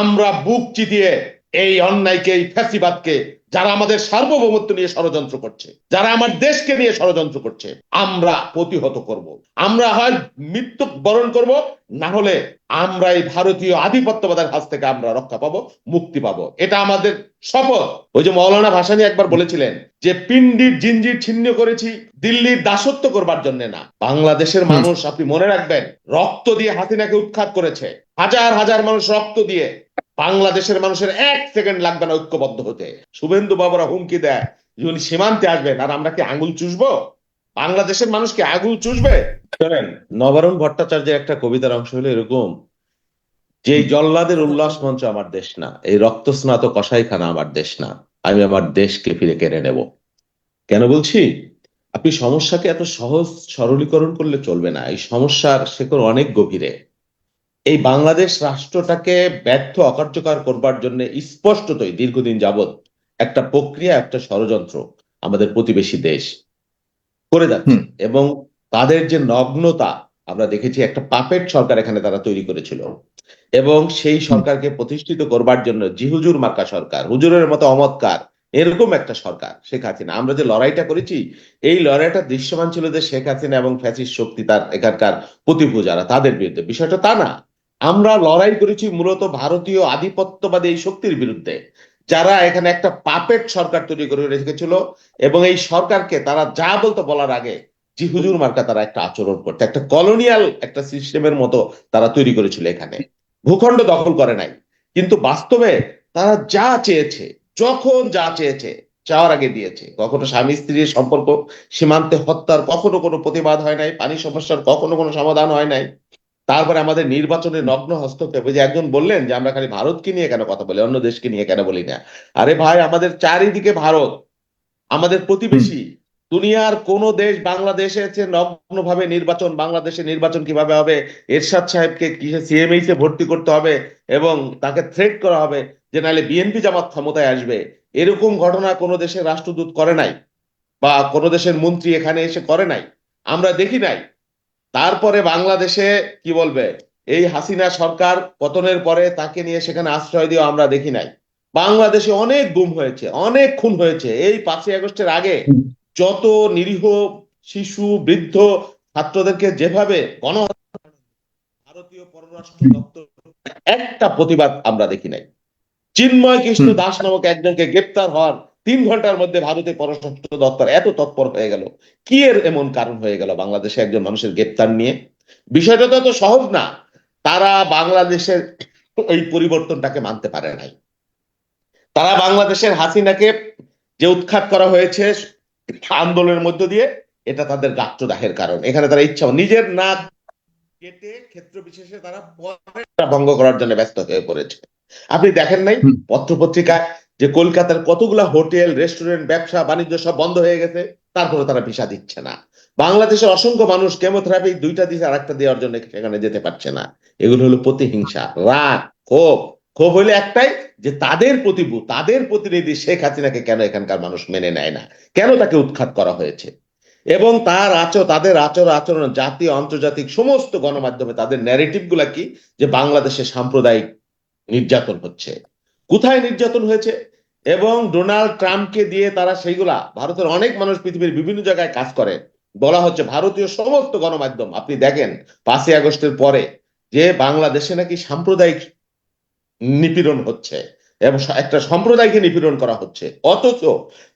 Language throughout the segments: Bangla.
আমরা বুক চিতিয়ে এই অন্যায়কে এই ফ্যাসিবাদকে যারা আমাদের সার্বভৌমত্ব নিয়ে ষড়যন্ত্র করছে যারা আমার দেশকে নিয়ে ষড়যন্ত্র করছে আমরা প্রতিহত করব। আমরা হয় মৃত্যু বরণ করব না হলে আমরা এই ভারতীয় আধিপত্যবাদের হাত থেকে আমরা রক্ষা পাবো মুক্তি পাবো। এটা আমাদের শপথ। ওই যে মৌলানা ভাসানী একবার বলেছিলেন যে পিন্ডির জিঞ্জির ছিন্ন করেছি দিল্লির দাসত্ব করবার জন্য না। বাংলাদেশের মানুষ আপনি মনে রাখবেন রক্ত দিয়ে হাতিনাকে উৎখাত করেছে। হাজার হাজার মানুষ রক্ত দিয়ে বাংলাদেশের মানুষের এক সেকেন্ড লাগবে না ঐক্যবদ্ধ হতে। শুভেন্দু বাবুরা হুমকি দেয়, যে উনি সীমান্তে আসবেন, আর আমরা কি আঙুল চুষবো? বাংলাদেশের মানুষ কি আঙুল চুষবে? নবারুণ ভট্টাচার্যের একটা কবিতার অংশ হলো এরকম যে জল্লাদের উল্লাস মঞ্চ আমার দেশ না, এই রক্তস্নাত কসাইখানা আমার দেশ না, আমি আমার দেশকে ফিরে কেড়ে নেব। কেন বলছি? আপনি সমস্যাকে এত সহজ সরলীকরণ করলে চলবে না, এই সমস্যার শেকড় অনেক গভীরে। এই বাংলাদেশ রাষ্ট্রটাকে ব্যর্থ অকার্যকর করবার জন্য স্পষ্টতই দীর্ঘদিন যাবৎ একটা প্রক্রিয়া একটা ষড়যন্ত্র আমাদের প্রতিবেশী দেশ করে যাচ্ছে। এবং তাদের যে নগ্নতা আমরা দেখেছি একটা পাপেট সরকার এখানে তারা তৈরি করেছিল। এবং সেই সরকারকে প্রতিষ্ঠিত করবার জন্য জিহুজুর মার্কা সরকার হুজুরের মতো অমৎকার এরকম একটা সরকার শেখ হাসিনা। আমরা যে লড়াইটা করেছি এই লড়াইটা দৃশ্যমান ছিল যে শেখ হাসিনা এবং ফ্যাসিস শক্তি তার এখানকার প্রতিভূ যারা তাদের বিরুদ্ধে। বিষয়টা তা না। আমরা লড়াই করেছি মূলত ভারতীয় আধিপত্যবাদী এই শক্তির বিরুদ্ধে। যারা এখানে একটা পাপেট সরকার তৈরি করে রেখেছিল এবং এই সরকারকে তারা যা বলতো বলার আগে জি হুজুর মার্কা তারা একটা আচরণ করতে, একটা কলোনিয়াল একটা সিস্টেমের মতো তারা তৈরি করেছিল এখানে। ভূখণ্ড দখল করে নাই। কিন্তু বাস্তবে তারা যা চেয়েছে, যখন যা চেয়েছে চাওয়ার আগে দিয়েছে। কখনো স্বামী স্ত্রীর সম্পর্ক সীমান্তে হত্যার কখনো কোনো প্রতিবাদ হয় নাই, পানি সমস্যার কখনো কোনো সমাধান হয় নাই। তারপরে আমাদের নির্বাচনে নগ্ন হস্তক্ষেপ। যে একজন বললেন যে আমরা খালি ভারতকে নিয়ে কেন কথা বলি অন্য দেশকে নিয়ে কেন বলি না? আরে ভাই আমাদের চারিদিকে ভারত আমাদের প্রতিবেশী। দুনিয়ার কোন দেশ বাংলাদেশে নগ্ন ভাবে নির্বাচন বাংলাদেশে নির্বাচন কীভাবে হবে? এরশাদ সাহেবকে কিসে সিএমএইচ এ ভর্তি করতে হবে এবং তাকে থ্রেট করা হবে যে নাহলে বিএনপি জামাত ক্ষমতায় আসবে? এরকম ঘটনা কোনো দেশের রাষ্ট্রদূত করে নাই বা কোনো দেশের মন্ত্রী এখানে এসে করে নাই। আমরা দেখি নাই। তারপরে বাংলাদেশে কি বলবে? এই হাসিনা সরকার পতনের পরে তাকে নিয়ে সেখানে আশ্রয় দিয়ে আমরা দেখি নাই। বাংলাদেশে অনেক গুম হয়েছে অনেক খুন হয়েছে। এই পাঁচই আগস্টের আগে যত নিরীহ শিশু বৃদ্ধ ছাত্রদেরকে যেভাবে গণ ভারতীয় পররাষ্ট্র দপ্তর একটা প্রতিবাদ আমরা দেখি নাই। চিন্ময় কৃষ্ণ দাস নামক একজনকে গ্রেপ্তার হওয়ার তিন ঘণ্টার মধ্যে ভারতের পররাষ্ট্র দপ্তর এত তৎপর হয়ে গেল। কি এর এমন কারণ হয়ে গেল বাংলাদেশে একজন মানুষের গ্রেপ্তার নিয়ে? বিষয়টা তো এত সহজ না। তারা বাংলাদেশের এই পরিবর্তনটাকে মানতে পারে নাই। তারা বাংলাদেশের হাসিনাকে যে উৎখাত করা হয়েছে আন্দোলনের মধ্য দিয়ে এটা তাদের গাত্রদাহের কারণ। এখানে তারা ইচ্ছা নিজের নাক কেটে ক্ষেত্র বিশেষে তারা ভঙ্গ করার জন্য ব্যস্ত হয়ে পড়েছে। আপনি দেখেন নাই। পত্রপত্রিকায় যে কলকাতার কতগুলা হোটেল, রেস্টুরেন্ট, ব্যবসা, বাণিজ্য সব বন্ধ হয়ে গেছে তারপরে তারা ভিসা দিচ্ছে না। বাংলাদেশের অসংখ্য মানুষ কেমোথেরাপি দুইটা দিছে আর একটা দেওয়ার জন্য সেখানে যেতে পারছে না। এগুলো হলো প্রতিহিংসা, রাগ, ক্ষোভ। ক্ষোভ হইলে একটাই যে তাদের প্রতিভূ তাদের প্রতিনিধি শেখ হাসিনাকে কেন এখানকার মানুষ মেনে নেয় না? কেন তাকে উৎখাত করা হয়েছে? এবং তার আচর তাদের আচর, আচরণ জাতীয় আন্তর্জাতিক সমস্ত গণমাধ্যমে তাদের ন্যারেটিভগুলা কি? যে বাংলাদেশে সাম্প্রদায়িক নির্যাতন হচ্ছে। কোথায় নির্যাতন হয়েছে? এবং ডোনাল্ড ট্রাম্পকে দিয়ে তারা সেইগুলা ভারতের অনেক মানুষ পৃথিবীর বিভিন্ন জায়গায় কাজ করে। বলা হচ্ছে ভারতীয় সমস্ত গণমাধ্যম আপনি দেখেন পাঁচই আগস্টের পরে যে বাংলাদেশে নাকি সাম্প্রদায়িক নিপীড়ন হচ্ছে এবং একটা সম্প্রদায়কে নিপীড়ন করা হচ্ছে। অথচ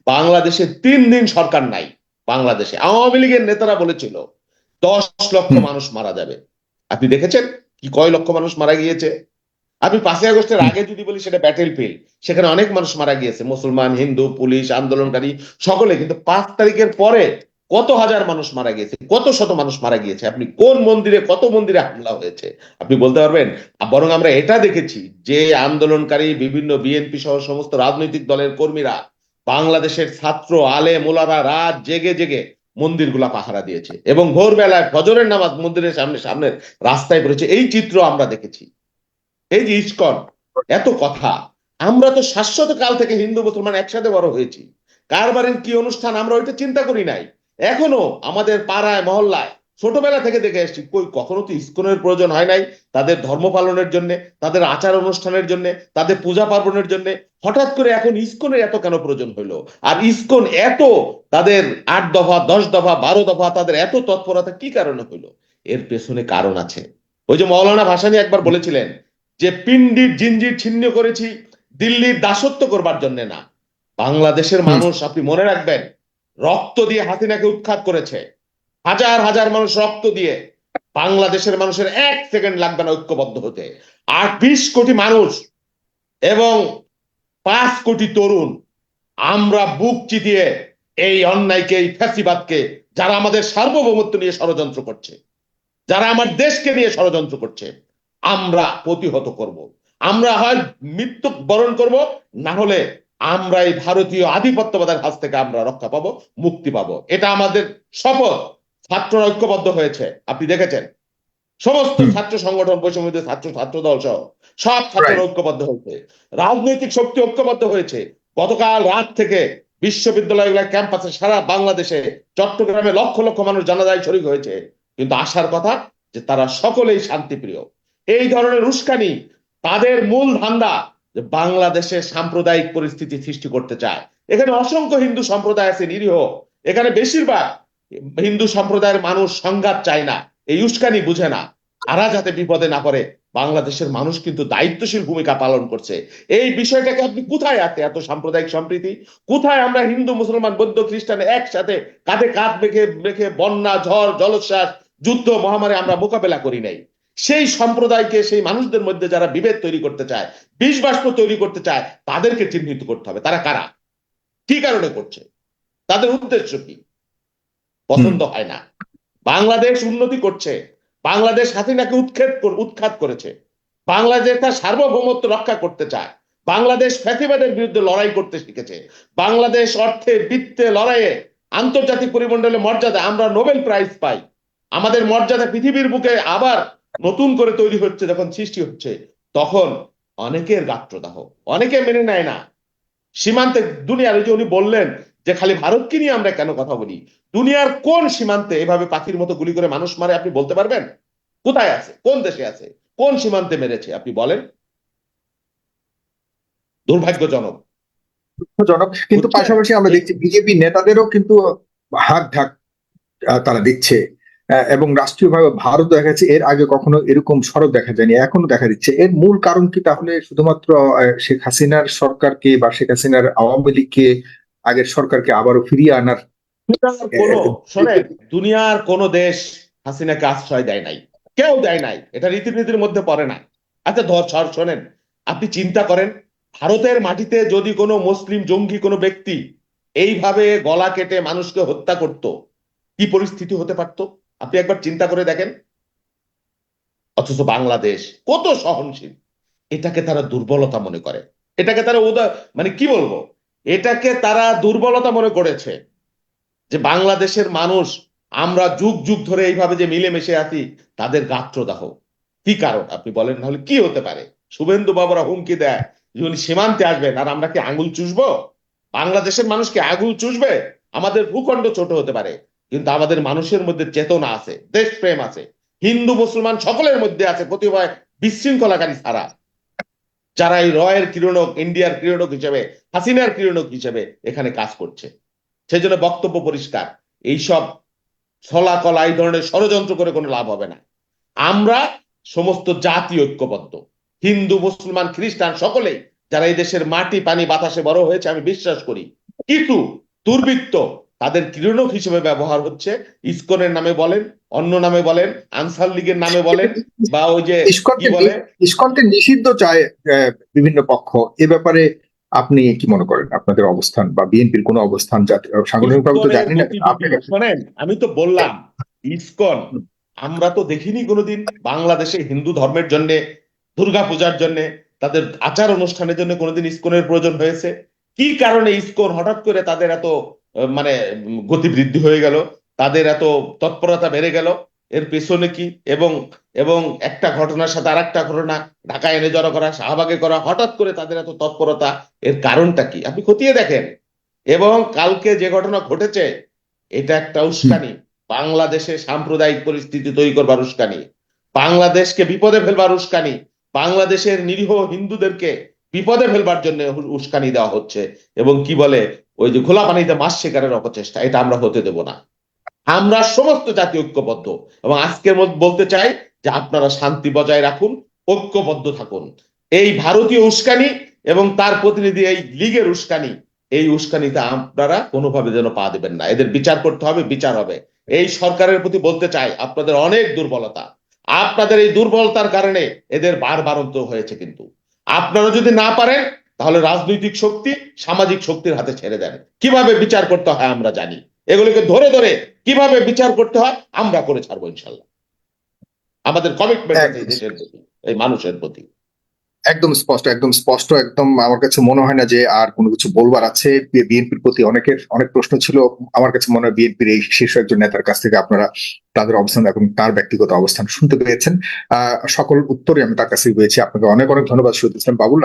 বাংলাদেশে তিন দিন সরকার নাই বাংলাদেশে। আওয়ামী লীগের নেতারা বলেছিল দশ লক্ষ মানুষ মারা যাবে। আপনি দেখেছেন কি কয় লক্ষ মানুষ মারা গিয়েছে? আপনি পাঁচই আগস্টের আগে যদি বলি সেটা ব্যাটেল ফিল্ড সেখানে অনেক মানুষ মারা গিয়েছে, মুসলমান, হিন্দু, পুলিশ, আন্দোলনকারী, সকলে। কিন্তু পাঁচ তারিখের পরে কত হাজার মানুষ মারা গিয়েছে, কত শত মানুষ মারা গিয়েছে, আপনি কোন মন্দিরে, কত মন্দিরে হামলা হয়েছে, আপনি বলতে পারবেন? বরং আমরা এটা দেখেছি যে আন্দোলনকারী, বিভিন্ন বিএনপি সহ সমস্ত রাজনৈতিক দলের কর্মীরা বাংলাদেশের ছাত্র আলে মোলারা রাত জেগে জেগে মন্দিরগুলা পাহারা দিয়েছে এবং ভোরবেলায় ফজরের নামাজ মন্দিরের সামনে, সামনের রাস্তায় পড়েছে। এই চিত্র আমরা দেখেছি। এই যে ইস্কন, এত কথা। আমরা তো শাশ্বত কাল থেকে হিন্দু, মুসলমান একসাথে বড় হয়েছি। কার বাড়ির কি অনুষ্ঠান, আমরা ওইটা চিন্তা করি নাই। এখনও আমাদের পাড়ায়, মহল্লায়, ছোটবেলা থেকে দেখে এসেছি, কই, কখনো তো ইস্কনের প্রয়োজন হয় নাই তাদের ধর্ম পালনের জন্য, তাদের আচার অনুষ্ঠানের জন্য, তাদের পূজা পার্বণের জন্য। হঠাৎ করে এখন ইস্কনের এত কেন প্রয়োজন হইল? আর ইস্কন এত তাদের আট দফা, দশ দফা, বারো দফা, তাদের এত তৎপরতা কি কারণে হইল? এর পেছনে কারণ আছে। ওই যে মৌলানা ভাসানী একবার বলেছিলেন যে পিণ্ডির জিঞ্জির ছিন্ন করেছি দিল্লির দাসত্ব করবার জন্য না। বাংলাদেশের মানুষ আপনি মনে রাখবেন রক্ত দিয়ে হাসিনাকে উৎখাত করেছে। হাজার হাজার মানুষ রক্ত দিয়ে বাংলাদেশের মানুষের এক সেকেন্ড লাগবে না ঐক্যবদ্ধ হতে। আর বিশ কোটি মানুষ এবং পাঁচ কোটি তরুণ আমরা বুক চিতিয়ে এই অন্যায়কে এই ফ্যাসিবাদকে যারা আমাদের সার্বভৌমত্ব নিয়ে ষড়যন্ত্র করছে যারা আমার দেশকে নিয়ে ষড়যন্ত্র করছে আমরা প্রতিহত করব। আমরা হয় মৃত্যু বরণ করব না হলে আমরা এই ভারতীয় আধিপত্যবাদের হাত থেকে আমরা রক্ষা পাবো মুক্তি পাবো। এটা আমাদের শপথ। ছাত্ররা ঐক্যবদ্ধ হয়েছে। আপনি দেখেছেন? সমস্ত ছাত্র সংগঠন বৈষম্য ছাত্র ছাত্র দল সহ সব ছাত্ররা ঐক্যবদ্ধ হয়েছে। রাজনৈতিক শক্তি ঐক্যবদ্ধ হয়েছে। গতকাল রাত থেকে বিশ্ববিদ্যালয়গুলো ক্যাম্পাসে সারা বাংলাদেশে চট্টগ্রামে লক্ষ লক্ষ মানুষ জানাজায় শরিক হয়েছে। কিন্তু আসার কথা যে তারা সকলেই শান্তিপ্রিয়। এই ধরনের উস্কানি তাদের মূল ধান্দা যে বাংলাদেশে সাম্প্রদায়িক পরিস্থিতি সৃষ্টি করতে চায়। এখানে অসংখ্য হিন্দু সম্প্রদায় আছে নিরীহ। এখানে বেশিরভাগ হিন্দু সম্প্রদায়ের মানুষ সংঘাত চায় না, এই উস্কানি বুঝে না। তারা যাতে বিপদে না পড়ে, বাংলাদেশের মানুষ কিন্তু দায়িত্বশীল ভূমিকা পালন করছে। এই বিষয়টাকে আপনি কোথায় আছে এত সাম্প্রদায়িক সম্প্রীতি? কোথায় আমরা হিন্দু, মুসলমান, বৌদ্ধ, খ্রিস্টান একসাথে কাঁধে কাঁধ মেখে মেখে বন্যা, ঝড়, জলোচ্ছ্বাস, যুদ্ধ, মহামারী আমরা মোকাবেলা করি নাই? সেই সম্প্রদায়কে সেই মানুষদের মধ্যে যারা বিভেদ তৈরি করতে চায় বিষ বাষ্প তৈরি করতে চায় তাদেরকে চিহ্নিত করতে হবে। তারা কারা? কি কারণে করছে? তাদের উদ্দেশ্য কি? পছন্দ হয় না। বাংলাদেশ উন্নতি করছে। বাংলাদেশ হাসিনাকে কর- উৎখাত করেছে। বাংলাদেশ তার সার্বভৌমত্ব রক্ষা করতে চায়। বাংলাদেশ ফ্যাসিবাদের বিরুদ্ধে লড়াই করতে শিখেছে। বাংলাদেশ অর্থে বৃত্তে লড়াইয়ে আন্তর্জাতিক পরিমণ্ডলে মর্যাদা আমরা নোবেল প্রাইজ পাই। আমাদের মর্যাদা পৃথিবীর বুকে আবার নতুন করে তৈরি হচ্ছে যখন সৃষ্টি হচ্ছে তখন অনেকের গাত্রদাহ অনেকে মেনে নেয় না। সীমান্তে দুনিয়ার যে উনি বললেন যে খালি ভারতকে নিয়ে আমরা কেন কথা বলি? দুনিয়ার কোন সীমান্তে এভাবে পাখির মতো গুলি করে মানুষ মারে আপনি বলতে পারবেন? কোথায় আছে? কোন দেশে আছে? কোন সীমান্তে মেরেছে? আপনি বলেন। দুর্ভাগ্যজনক। দুঃখজনক কিন্তু পাশাপাশি আমরা দেখছি বিজেপি নেতাদেরও কিন্তু হাত ঢাক তারা দিচ্ছে। এবং রাষ্ট্রীয়ভাবে ভারত দেখা যাচ্ছে এর আগে কখনো এরকম সড়ক দেখা যায়নি এখনও দেখা দিচ্ছে। এর মূল কারণ কি তাহলে? শুধুমাত্র শেখ হাসিনার সরকারকে বা শেখ হাসিনার আওয়ামী লীগকে আগের সরকারকে আবারও ফিরিয়ে আনার দুনিয়ার কোন শোনেন দুনিয়ার কোন দেশ হাসিনাকে আশ্রয় দেয় নাই। কেউ দেয় নাই। এটা রীতিনীতির মধ্যে পড়ে না। আচ্ছা ধর সর শোনেন আপনি চিন্তা করেন ভারতের মাটিতে যদি কোনো মুসলিম জঙ্গি কোনো ব্যক্তি এইভাবে গলা কেটে মানুষকে হত্যা করত কি পরিস্থিতি হতে পারত? আপনি একবার চিন্তা করে দেখেন। অথচ বাংলাদেশ কত সহনশীল। এটাকে তারা দুর্বলতা মনে করে। এটাকে তারা উদা মানে কি বলব? এটাকে তারা দুর্বলতা মনে করেছে যে বাংলাদেশের মানুষ, আমরা যুগ যুগ ধরে এইভাবে যে মিলেমিশে আছি, তাদের গাত্রদাহ। কি কারণ? আপনি বলেন, তাহলে কি হতে পারে? শুভেন্দু বাবুরা হুমকি দেয় যে উনি সীমান্তে আসবেন, আর আমরা কি আঙুল চুষবো? বাংলাদেশের মানুষ কি আঙুল চুষবে? আমাদের ভূখণ্ড ছোট হতে পারে। কিন্তু আমাদের মানুষের মধ্যে চেতনা আছে, দেশপ্রেম আছে, হিন্দু, মুসলমান সকলের মধ্যে আছে প্রতিভয় বিশৃঙ্খলাকারী ছাড়া যারা এই রয়ের কিরণক ইন্ডিয়ার কিরণক হিসেবে, হাসিনার কিরণক হিসেবে এখানে কাজ করছে। সেই জন্য বক্তব্য পরিষ্কার, এইসব ছলা কলা এই ধরনের ষড়যন্ত্র করে কোনো লাভ হবে না। আমরা সমস্ত জাতি ঐক্যবদ্ধ, হিন্দু, মুসলমান, খ্রিস্টান সকলেই, যারা এই দেশের মাটি, পানি, বাতাসে বড় হয়েছে, আমি বিশ্বাস করি, কিন্তু দুর্বৃত্ত তাদের কিরণক হিসেবে ব্যবহার হচ্ছে। ইসকনের নামে বলেন অন্য নামে বলেন আনসার লীগের নামে বলেন বা ওই যে বলে? ইস্কনকে নিষিদ্ধ চায় বিভিন্ন পক্ষ। এ ব্যাপারে আপনি কি মনে করেন? আপনাদের অবস্থান বা বিএনপির কোনো অবস্থান সাংগঠনিকভাবে তো জানি না শোনেন আমি তো বললাম ইসকন আমরা তো দেখিনি কোনোদিন বাংলাদেশে হিন্দু ধর্মের জন্য দুর্গা পূজার জন্য তাদের আচার অনুষ্ঠানের জন্য কোনোদিন ইসকনের প্রয়োজন হয়েছে। কি কারণে ইসকন হঠাৎ করে তাদের এত মানে গতি বৃদ্ধি হয়ে গেল, তাদের এত তৎপরতা বেড়ে গেল, এর পেছনে কি? এবং এবং একটা ঘটনার সাথে আর একটা ঘটনা ঢাকা এনে জড়ো করা, শাহবাগে করা, হঠাৎ করে তাদের এত তৎপরতা, এর কারণটা কি? আপনি খতিয়ে দেখেন। এবং কালকে যে ঘটনা ঘটেছে, এটা একটা উস্কানি। বাংলাদেশে সাম্প্রদায়িক পরিস্থিতি তৈরি করবার উস্কানি। বাংলাদেশকে বিপদে ফেলবার উস্কানি। বাংলাদেশের নিরীহ হিন্দুদেরকে বিপদে ফেলবার জন্য উস্কানি দেওয়া হচ্ছে। এবং কি বলে? ওই যে খোলা পানিতে মাছ শিকারের অপচেষ্টা, এটা আমরা হতে দেব না। আমরা সমস্ত জাতি ঐক্যবদ্ধ এবং আজকের মধ্যে বলতে চাই যে আপনারা শান্তি বজায় রাখুন, ঐক্যবদ্ধ থাকুন। এই ভারতীয় উস্কানি এবং তার প্রতিনিধি এই লীগের উস্কানি, এই উস্কানিতে আপনারা কোনোভাবে যেন পা দেবেন না। এদের বিচার করতে হবে, বিচার হবে। এই সরকারের প্রতি বলতে চাই, আপনাদের অনেক দুর্বলতা। আপনাদের এই দুর্বলতার কারণে এদের বারবারন্ত হয়েছে কিন্তু। আপনারা যদি না পারেন তাহলে রাজনৈতিক শক্তি সামাজিক শক্তির হাতে ছেড়ে দেন কীভাবে বিচার করতে হয় আমরা জানি। এগুলোকে ধরে ধরে কীভাবে বিচার করতে হয় আমরা করে ছাড়বো ইনশাল্লাহ। আমাদের কমিটমেন্ট এই দেশের প্রতি এই মানুষের প্রতি। একদম স্পষ্ট একদম স্পষ্ট একদম আমার কাছে মনে হয় না যে আর কোনো কিছু বলবার আছে। বিএনপির প্রতি অনেকের অনেক প্রশ্ন ছিল। আমার কাছে মনে হয় বিএনপির এই শীর্ষ একজন নেতার কাছ থেকে আপনারা তাদের অবস্থান এবং তার ব্যক্তিগত অবস্থান শুনতে পেয়েছেন। আহ সকল উত্তরে আমি তার কাছে পেয়েছি। আপনাকে অনেক অনেক ধন্যবাদ শহীদ ইসলাম বাবুল।